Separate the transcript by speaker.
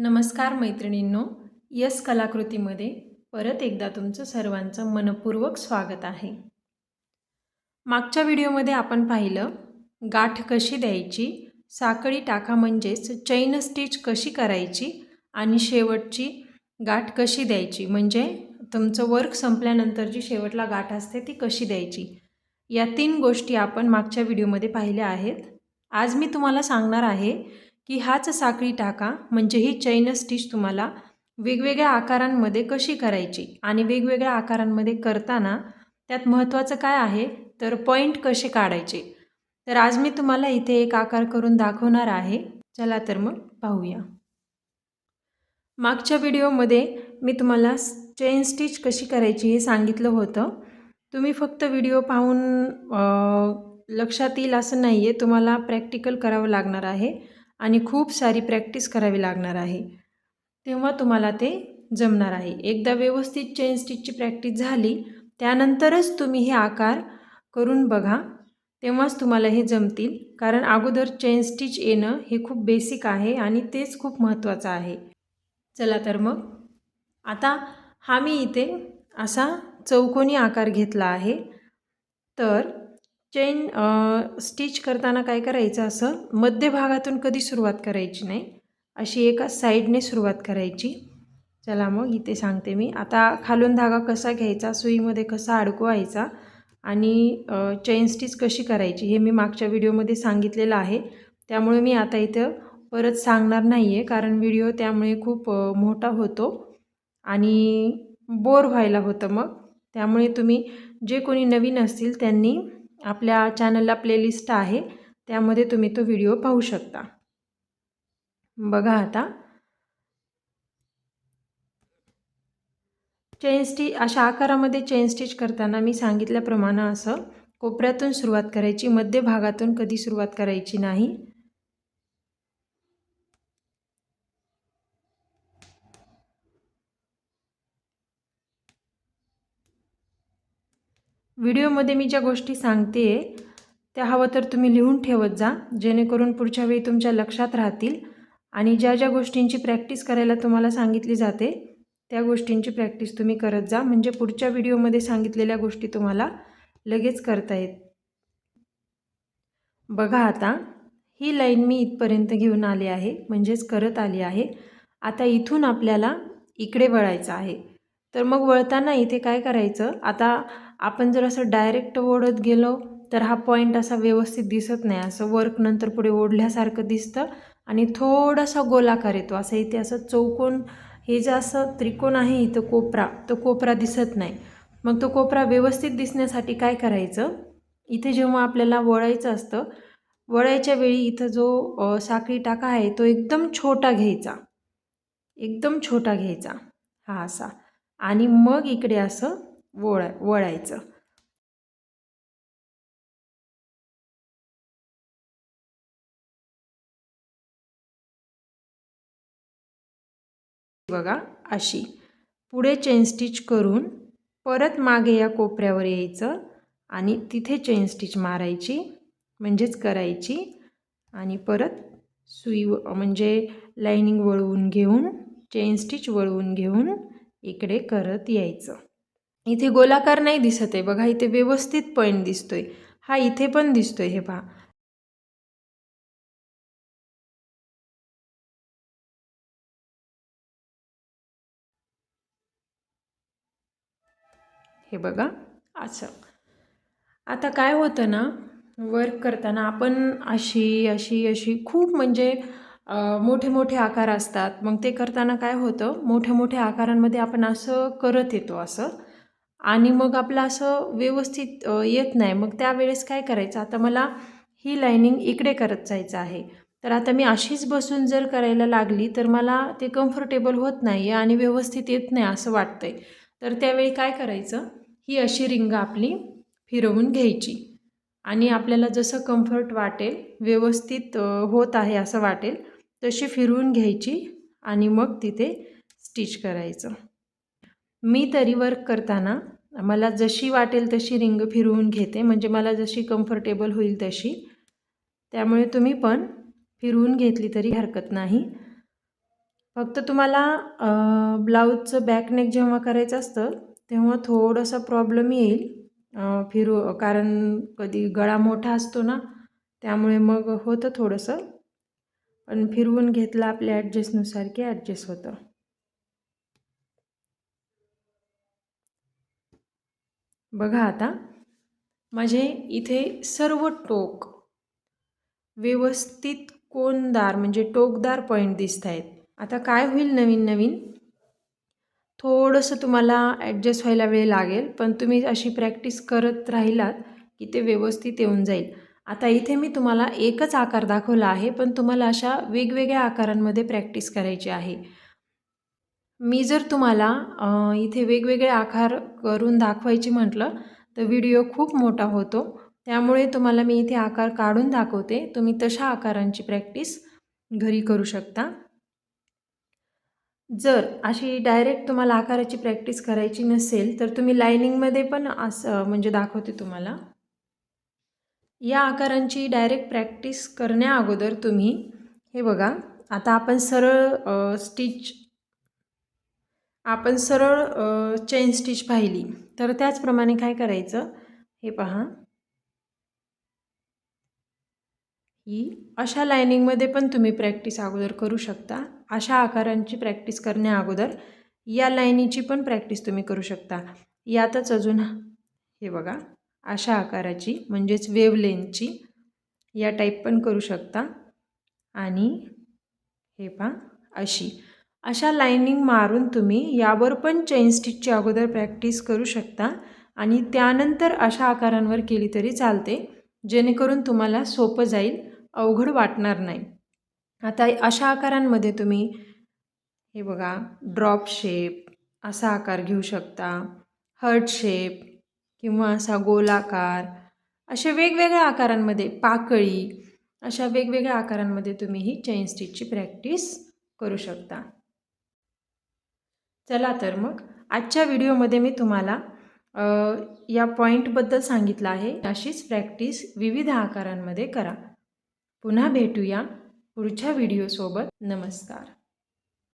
Speaker 1: नमस्कार मैत्रिणींनो यस कलाकृतीमध्ये परत एकदा तुमचं सर्वांचं मनपूर्वक स्वागत आहे. मागच्या व्हिडिओमध्ये आपण पाहिलं गाठ कशी द्यायची साखळी टाका म्हणजेच चैन स्टिच कशी करायची आणि शेवटची गाठ कशी द्यायची म्हणजे तुमचं वर्क संपल्यानंतर जी शेवटला गाठ असते ती कशी द्यायची या तीन गोष्टी आपण मागच्या व्हिडिओमध्ये पाहिल्या आहेत. आज मी तुम्हाला सांगणार आहे की हाच साखळी टाका म्हणजे ही चैन स्टिच तुम्हाला वेगवेगळ्या आकारांमध्ये कशी करायची आणि वेगवेगळ्या आकारांमध्ये करताना त्यात महत्त्वाचं काय आहे तर पॉईंट कसे काढायचे. तर आज मी तुम्हाला इथे एक आकार करून दाखवणार आहे. चला तर मग पाहूया. मागच्या व्हिडिओमध्ये मी तुम्हाला चेन स्टिच कशी करायची हे सांगितलं होतं. तुम्ही फक्त व्हिडिओ पाहून लक्षात येईल असं नाही आहे तुम्हाला प्रॅक्टिकल करावं लागणार आहे. आणि खूप सारी प्रॅक्टिस करावी लागणार आहे. तेव्हा तुम्हाला ते जमणार आहे. एकदा व्यवस्थित चेन स्टिचची प्रॅक्टिस झाली त्यानंतरच तुम्ही हे आकार करून बघा. तेव्हाच तुम्हाला हे जमतील. कारण अगोदर चेन स्टिच येणं हे खूप बेसिक आहे आणि तेच खूप महत्त्वाचं आहे. चला तर मग. आता हा मी इथे असा चौकोनी आकार घेतला आहे. तर चेन स्टिच करताना काय करायचं असं? मध्यभागातून कधी सुरुवात करायची नाही. अशी एका साईडने सुरुवात करायची. चला मग इथे सांगते मी. आता खालून धागा कसा घ्यायचा? सुईमध्ये कसा अडकवायचा? आणि चेन स्टिच कशी करायची? हे मी मागच्या व्हिडिओमध्ये सांगितलेलं आहे. त्यामुळे मी आता इथं परत सांगणार नाही आहे कारण व्हिडिओ त्यामुळे खूप मोठा होतो आणि बोर व्हायला होतं मग. त्यामुळे तुम्ही जे कोणी नवीन असतील त्यांनी आपल्या चॅनलला प्लेलिस्ट आहे. त्यामध्ये तुम्ही तो व्हिडिओ पाहू शकता. बघा आता. चेन स्टिच अशा आकारामध्ये चेन स्टिच करताना मी सांगितल्याप्रमाणे असं कोपऱ्यातून सुरुवात करायची मध्य भागातून कधी सुरुवात करायची नाही. व्हिडिओमध्ये मी ज्या गोष्टी सांगते आहे त्या हवं तर तुम्ही लिहून ठेवत जा जेणेकरून पुढच्या वेळी तुमच्या लक्षात राहतील आणि ज्या ज्या गोष्टींची प्रॅक्टिस करायला तुम्हाला सांगितली जाते त्या गोष्टींची प्रॅक्टिस तुम्ही करत जा. म्हणजे पुढच्या व्हिडिओमध्ये सांगितलेल्या गोष्टी तुम्हाला लगेच करता येत. बघा आता ही लाईन मी इथपर्यंत घेऊन आली आहे म्हणजेच करत आली आहे. आता इथून आपल्याला इकडे वळायचं आहे. तर मग वळताना इथे काय करायचं? आता आपण जर असं डायरेक्ट ओढत गेलो तर हा पॉईंट असा व्यवस्थित दिसत नाही. असं वर्क नंतर पुढे ओढल्यासारखं दिसतं आणि थोडासा गोलाकार येतो. असं इथे असं चौकोन हे जे असं त्रिकोण आहे इथं कोपरा तो कोपरा दिसत नाही. मग तो कोपरा व्यवस्थित दिसण्यासाठी काय करायचं? इथे जेव्हा आपल्याला वळायचं असतं वळायच्या वेळी इथं जो साखळी टाका आहे तो एकदम छोटा घ्यायचा. एकदम छोटा घ्यायचा. हा असा. आणि मग इकडे असं वळ वळायचं. बघा अशी. पुढे चेन स्टिच करून परत मागे या कोपऱ्यावर यायचं आणि तिथे चेन स्टिच मारायची म्हणजेच करायची आणि परत सुई म्हणजे लाईनिंग वळवून घेऊन चेन स्टिच वळवून घेऊन इकडे करत यायचं. इथे गोलाकार नाही दिसत आहे. बघा इथे व्यवस्थित पॉईंट दिसतोय. हा इथे पण दिसतोय हे पहा. हे बघा असं. आता काय होतं ना वर्क करताना आपण अशी अशी अशी खूप म्हणजे मोठे मोठे आकार असतात. मग ते करताना काय होतं मोठ्या मोठ्या आकारांमध्ये आपण असं करत येतो असं. आणि मग आपलं असं व्यवस्थित येत नाही. मग त्यावेळेस काय करायचं? आता मला ही लाईनिंग इकडे करत जायचं आहे. तर आता मी अशीच बसून जर करायला लागली तर मला ते कम्फर्टेबल होत नाही आहे आणि व्यवस्थित येत नाही असं वाटतंय. तर त्यावेळी काय करायचं? ही अशी रिंग आपली फिरवून घ्यायची. आणि आपल्याला जसं कम्फर्ट वाटेल व्यवस्थित होत आहे असं वाटेल तशी फिरवून घ्यायची आणि मग तिथे स्टिच करायचं. मी तरी वर्क करताना मला जशी वाटेल तशी रिंग फिरवून घेते म्हणजे मला जशी कम्फर्टेबल होईल तशी. त्यामुळे तुम्ही पण फिरवून घेतली तरी हरकत नाही. फक्त तुम्हाला ब्लाऊजचं बॅकनेक जेव्हा करायचं असतं तेव्हा थोडासा प्रॉब्लेम येईल फिरू कारण कधी गळा मोठा असतो ना त्यामुळे मग होतं थोडंसं. पण फिरवून घेतलं आपल्या ॲडजस्टनुसार की ॲडजस्ट होतं. बघा आता. माझे इथे सर्व टोक व्यवस्थित कोनदार म्हणजे टोकदार पॉईंट दिसत आहेत. आता काय होईल नवीन नवीन? थोडंसं तुम्हाला ॲडजस्ट व्हायला वेळ लागेल पण तुम्ही अशी प्रॅक्टिस करत राहिलात की ते व्यवस्थित येऊन जाईल. आता इथे मी तुम्हाला एकच आकार दाखवला आहे पण तुम्हाला अशा वेगवेगळ्या आकारांमध्ये प्रॅक्टिस करायची आहे. मी जर तुम्हाला इथे वेगवेगळे आकार करून दाखवायचे म्हटलं तर व्हिडिओ खूप मोठा होतो. त्यामुळे तुम्हाला मी इथे आकार काढून दाखवते. तुम्ही तशा आकारांची प्रॅक्टिस घरी करू शकता. जर अशी डायरेक्ट तुम्हाला आकाराची प्रॅक्टिस करायची नसेल तर तुम्ही लायनिंगमध्ये पण असं म्हणजे दाखवते तुम्हाला. या आकारांची डायरेक्ट प्रॅक्टिस करण्या अगोदर तुम्ही हे बघा आता आपण सरळ स्टिच आपण सरळ चेन स्टिच पाहिली. तर त्याचप्रमाणे काय करायचं? हे पहा. ही अशा लायनिंगमध्ये पण तुम्ही प्रॅक्टिस अगोदर करू शकता. अशा आकारांची प्रॅक्टिस करण्या अगोदर या लाईनीची पण प्रॅक्टिस तुम्ही करू शकता. यातच अजून हे बघा अशा आकाराची म्हणजेच वेवलेनची या टाईप पण करू शकता. आणि हे पहा अशी. अशा लाईनिंग मारून तुम्ही यावर पण चेन स्टिचची अगोदर प्रॅक्टिस करू शकता आणि त्यानंतर अशा आकारांवर केली तरी चालते जेणेकरून तुम्हाला सोपं जाईल अवघड वाटणार नाही. आता अशा आकारांमध्ये तुम्ही हे बघा ड्रॉप शेप असा आकार घेऊ शकता हर्ट शेप किंवा असा गोलाकार अशा वेगवेगळ्या आकारांमध्ये पाकळी अशा वेगवेगळ्या आकारांमध्ये तुम्ही ही चेन स्टिचची प्रॅक्टिस करू शकता. चला तर मग. आजच्या व्हिडिओमध्ये मी तुम्हाला या पॉईंटबद्दल सांगितलं आहे. अशीच प्रॅक्टिस विविध आकारांमध्ये करा. पुन्हा भेटूया पुढच्या व्हिडिओसोबत. नमस्कार.